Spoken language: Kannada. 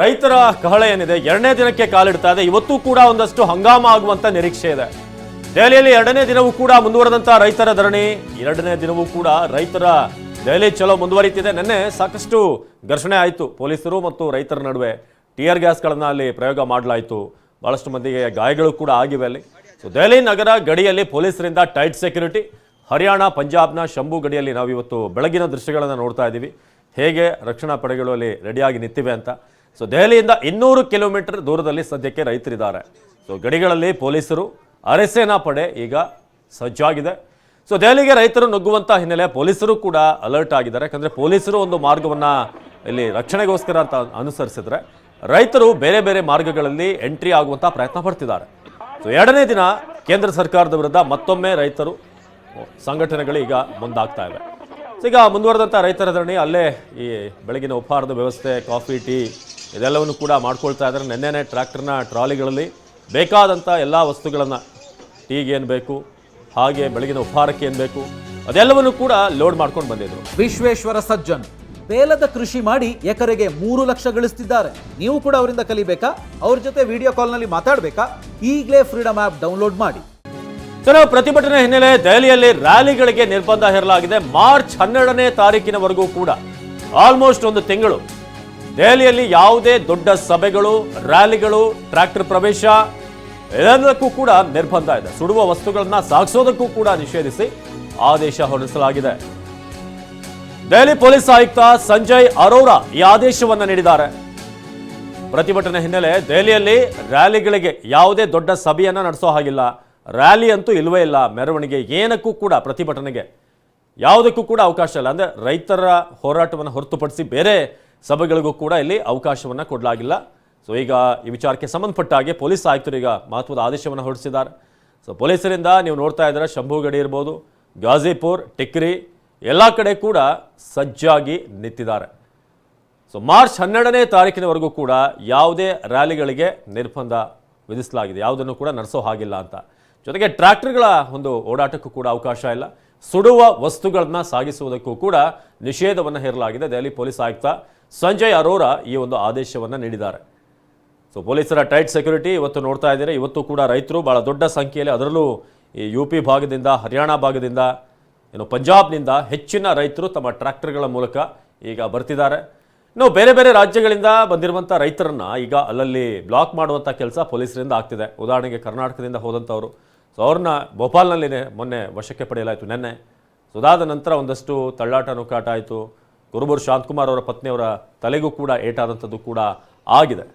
ರೈತರ ಕಹಳ ಏನಿದೆ? ಎರಡನೇ ದಿನಕ್ಕೆ ಕಾಲಿಡ್ತಾ ಇದೆ. ಇವತ್ತು ಕೂಡ ಒಂದಷ್ಟು ಹಂಗಾಮ ಆಗುವಂತ ನಿರೀಕ್ಷೆ ಇದೆ. ದೆಹಲಿಯಲ್ಲಿ ಎರಡನೇ ದಿನವೂ ಕೂಡ ಮುಂದುವರೆದಂತ ರೈತರ ಧರಣಿ. ಎರಡನೇ ದಿನವೂ ಕೂಡ ರೈತರ ದೆಹಲಿ ಚಲೋ ಮುಂದುವರಿತಿದೆ. ನಿನ್ನೆ ಸಾಕಷ್ಟು ಘರ್ಷಣೆ ಆಯಿತು. ಪೊಲೀಸರು ಮತ್ತು ರೈತರ ನಡುವೆ ಟಿಯರ್ ಗ್ಯಾಸ್ಗಳನ್ನು ಅಲ್ಲಿ ಪ್ರಯೋಗ ಮಾಡಲಾಯಿತು. ಬಹಳಷ್ಟು ಮಂದಿಗೆ ಗಾಯಗಳು ಕೂಡ ಆಗಿವೆ ಅಲ್ಲಿ. ಸೊ ದೆಹಲಿ ನಗರ ಗಡಿಯಲ್ಲಿ ಪೊಲೀಸರಿಂದ ಟೈಟ್ ಸೆಕ್ಯೂರಿಟಿ. ಹರಿಯಾಣ, ಪಂಜಾಬ್ನ ಶಂಭು ಗಡಿಯಲ್ಲಿ ನಾವು ಇವತ್ತು ಬೆಳಗಿನ ದೃಶ್ಯಗಳನ್ನು ನೋಡ್ತಾ ಇದ್ದೀವಿ. ಹೇಗೆ ರಕ್ಷಣಾ ಪಡೆಗಳು ಅಲ್ಲಿ ರೆಡಿಯಾಗಿ ನಿಂತಿವೆ ಅಂತ. ಸೊ ದೆಹಲಿಯಿಂದ ಇನ್ನೂರು ಕಿಲೋಮೀಟರ್ ದೂರದಲ್ಲಿ ಸದ್ಯಕ್ಕೆ ರೈತರಿದ್ದಾರೆ. ಸೊ ಗಡಿಗಳಲ್ಲಿ ಪೊಲೀಸರು, ಅರೆಸೇನಾ ಪಡೆ ಈಗ ಸಜ್ಜಾಗಿದೆ. ಸೊ ದೆಹಲಿಗೆ ರೈತರು ನುಗ್ಗುವಂಥ ಹಿನ್ನೆಲೆ ಪೊಲೀಸರು ಕೂಡ ಅಲರ್ಟ್ ಆಗಿದ್ದಾರೆ. ಯಾಕಂದರೆ ಪೊಲೀಸರು ಒಂದು ಮಾರ್ಗವನ್ನ ಇಲ್ಲಿ ರಕ್ಷಣೆಗೋಸ್ಕರ ಅಂತ ಅನುಸರಿಸಿದ್ರೆ ರೈತರು ಬೇರೆ ಬೇರೆ ಮಾರ್ಗಗಳಲ್ಲಿ ಎಂಟ್ರಿ ಆಗುವಂತ ಪ್ರಯತ್ನ ಪಡ್ತಿದ್ದಾರೆ. ಸೊ ಎರಡನೇ ದಿನ ಕೇಂದ್ರ ಸರ್ಕಾರದ ವಿರುದ್ಧ ಮತ್ತೊಮ್ಮೆ ರೈತರು, ಸಂಘಟನೆಗಳು ಈಗ ಮುಂದಾಗ್ತಾ ಇವೆ. ಈಗ ಮುಂದುವರೆದಂಥ ರೈತರ ಧರಣಿ, ಅಲ್ಲೇ ಈ ಬೆಳಗಿನ ಉಪಹಾರದ ವ್ಯವಸ್ಥೆ, ಕಾಫಿ, ಟೀ ಇದೆಲ್ಲವನ್ನು ಕೂಡ ಮಾಡ್ಕೊಳ್ತಾ ಇದ್ದಾರೆ. ನೆನ್ನೆನೆ ಟ್ರ್ಯಾಕ್ಟರ್ನ ಟ್ರಾಲಿಗಳಲ್ಲಿ ಬೇಕಾದಂಥ ಎಲ್ಲ ವಸ್ತುಗಳನ್ನು ಟೀಗೆ ಏನು ಬೇಕು ಹಾಗೆ ಬೆಳಗಿನ ಉಪಹಾರಕ್ಕೆ ಏನು ಬೇಕು ಅದೆಲ್ಲವನ್ನು ಕೂಡ ಲೋಡ್ ಮಾಡ್ಕೊಂಡು ಬಂದಿದ್ರು. ವಿಶ್ವೇಶ್ವರ ಸಜ್ಜನ್ ಬೇಲದ ಕೃಷಿ ಮಾಡಿ ಎಕರೆಗೆ ಮೂರು ಲಕ್ಷ ಗಳಿಸ್ತಿದ್ದಾರೆ. ನೀವು ಕೂಡ ಅವರಿಂದ ಕಲಿಬೇಕಾ? ಅವ್ರ ಜೊತೆ ವಿಡಿಯೋ ಕಾಲ್ನಲ್ಲಿ ಮಾತಾಡಬೇಕಾ? ಈಗಲೇ ಫ್ರೀಡಮ್ ಆ್ಯಪ್ ಡೌನ್ಲೋಡ್ ಮಾಡಿ. ಸರ್ ಪ್ರತಿಭಟನೆ ಹಿನ್ನೆಲೆ ದೆಹಲಿಯಲ್ಲಿ ರ್ಯಾಲಿಗಳಿಗೆ ನಿರ್ಬಂಧ ಹೇರಲಾಗಿದೆ. ಮಾರ್ಚ್ ಹನ್ನೆರಡನೇ ತಾರೀಕಿನವರೆಗೂ ಕೂಡ ಆಲ್ಮೋಸ್ಟ್ ಒಂದು ತಿಂಗಳು ದೆಹಲಿಯಲ್ಲಿ ಯಾವುದೇ ದೊಡ್ಡ ಸಭೆಗಳು, ರ್ಯಾಲಿಗಳು, ಟ್ರ್ಯಾಕ್ಟರ್ ಪ್ರವೇಶ ಎಲ್ಲದಕ್ಕೂ ಕೂಡ ನಿರ್ಬಂಧ ಇದೆ. ಸುಡುವ ವಸ್ತುಗಳನ್ನ ಸಾಗಿಸೋದಕ್ಕೂ ಕೂಡ ನಿಷೇಧಿಸಿ ಆದೇಶ ಹೊರಡಿಸಲಾಗಿದೆ. ದೆಹಲಿ ಪೊಲೀಸ್ ಆಯುಕ್ತ ಸಂಜಯ್ ಅರೋರಾ ಈ ಆದೇಶವನ್ನು ನೀಡಿದ್ದಾರೆ. ಪ್ರತಿಭಟನೆ ಹಿನ್ನೆಲೆ ದೆಹಲಿಯಲ್ಲಿ ರ್ಯಾಲಿಗಳಿಗೆ ಯಾವುದೇ ದೊಡ್ಡ ಸಭೆಯನ್ನ ನಡೆಸೋ ಹಾಗಿಲ್ಲ. ರ್ಯಾಲಿ ಅಂತೂ ಇಲ್ವೇ ಇಲ್ಲ. ಮೆರವಣಿಗೆ ಏನಕ್ಕೂ ಕೂಡ ಪ್ರತಿಭಟನೆಗೆ ಯಾವುದಕ್ಕೂ ಕೂಡ ಅವಕಾಶ ಇಲ್ಲ. ಅಂದರೆ ರೈತರ ಹೋರಾಟವನ್ನು ಹೊರತುಪಡಿಸಿ ಬೇರೆ ಸಭೆಗಳಿಗೂ ಕೂಡ ಇಲ್ಲಿ ಅವಕಾಶವನ್ನು ಕೊಡಲಾಗಿಲ್ಲ. ಸೊ ಈಗ ಈ ವಿಚಾರಕ್ಕೆ ಸಂಬಂಧಪಟ್ಟ ಹಾಗೆ ಪೊಲೀಸ್ ಆಯುಕ್ತರು ಈಗ ಮಹತ್ವದ ಆದೇಶವನ್ನು ಹೊರಡಿಸಿದ್ದಾರೆ. ಸೊ ಪೊಲೀಸರಿಂದ ನೀವು ನೋಡ್ತಾ ಇದ್ದಾರೆ, ಶಂಭುಗಡಿ ಇರ್ಬೋದು, ಗಾಜಿಪುರ್, ಟಿಕ್ರಿ, ಎಲ್ಲ ಕಡೆ ಕೂಡ ಸಜ್ಜಾಗಿ ನಿಂತಿದ್ದಾರೆ. ಸೊ ಮಾರ್ಚ್ ಹನ್ನೆರಡನೇ ತಾರೀಕಿನವರೆಗೂ ಕೂಡ ಯಾವುದೇ ರ್ಯಾಲಿಗಳಿಗೆ ನಿರ್ಬಂಧ ವಿಧಿಸಲಾಗಿದೆ. ಯಾವುದನ್ನು ಕೂಡ ನಡೆಸೋ ಹಾಗಿಲ್ಲ ಅಂತ. ಜೊತೆಗೆ ಟ್ರ್ಯಾಕ್ಟರ್ಗಳ ಒಂದು ಓಡಾಟಕ್ಕೂ ಕೂಡ ಅವಕಾಶ ಇಲ್ಲ. ಸುಡುವ ವಸ್ತುಗಳನ್ನ ಸಾಗಿಸುವುದಕ್ಕೂ ಕೂಡ ನಿಷೇಧವನ್ನು ಹೇರಲಾಗಿದೆ. ದೆಹಲಿ ಪೊಲೀಸ್ ಆಯುಕ್ತ ಸಂಜಯ್ ಅರೋರಾ ಈ ಒಂದು ಆದೇಶವನ್ನು ನೀಡಿದ್ದಾರೆ. ಸೊ ಪೊಲೀಸರ ಟೈಟ್ ಸೆಕ್ಯೂರಿಟಿ ಇವತ್ತು ನೋಡ್ತಾ ಇದ್ದೀರಾ. ಇವತ್ತು ಕೂಡ ರೈತರು ಭಾಳ ದೊಡ್ಡ ಸಂಖ್ಯೆಯಲ್ಲಿ ಅದರಲ್ಲೂ ಈ ಯು ಪಿ ಭಾಗದಿಂದ, ಹರಿಯಾಣ ಭಾಗದಿಂದ, ಏನು ಪಂಜಾಬ್ನಿಂದ ಹೆಚ್ಚಿನ ರೈತರು ತಮ್ಮ ಟ್ರ್ಯಾಕ್ಟರ್ಗಳ ಮೂಲಕ ಈಗ ಬರ್ತಿದ್ದಾರೆ. ಇನ್ನು ಬೇರೆ ಬೇರೆ ರಾಜ್ಯಗಳಿಂದ ಬಂದಿರುವಂಥ ರೈತರನ್ನ ಈಗ ಅಲ್ಲಲ್ಲಿ ಬ್ಲಾಕ್ ಮಾಡುವಂಥ ಕೆಲಸ ಪೊಲೀಸರಿಂದ ಆಗ್ತಿದೆ. ಉದಾಹರಣೆಗೆ ಕರ್ನಾಟಕದಿಂದ ಹೋದಂಥವ್ರು. ಸೊ ಅವ್ರನ್ನ ಭೋಪಾಲ್ನಲ್ಲಿ ಮೊನ್ನೆ ವಶಕ್ಕೆ ಪಡೆಯಲಾಯಿತು ನಿನ್ನೆ. ಸೊ ಅದಾದ ನಂತರ ಒಂದಷ್ಟು ತಳ್ಳಾಟ ನುಕ್ಕಾಟ ಆಯಿತು. ಗುರುಬರು ಶಾಂತಕುಮಾರ್ ಅವರ ಪತ್ನಿಯವರ ತಲೆಗೂ ಕೂಡ ಏಟಾದಂಥದ್ದು ಕೂಡ ಆಗಿದೆ.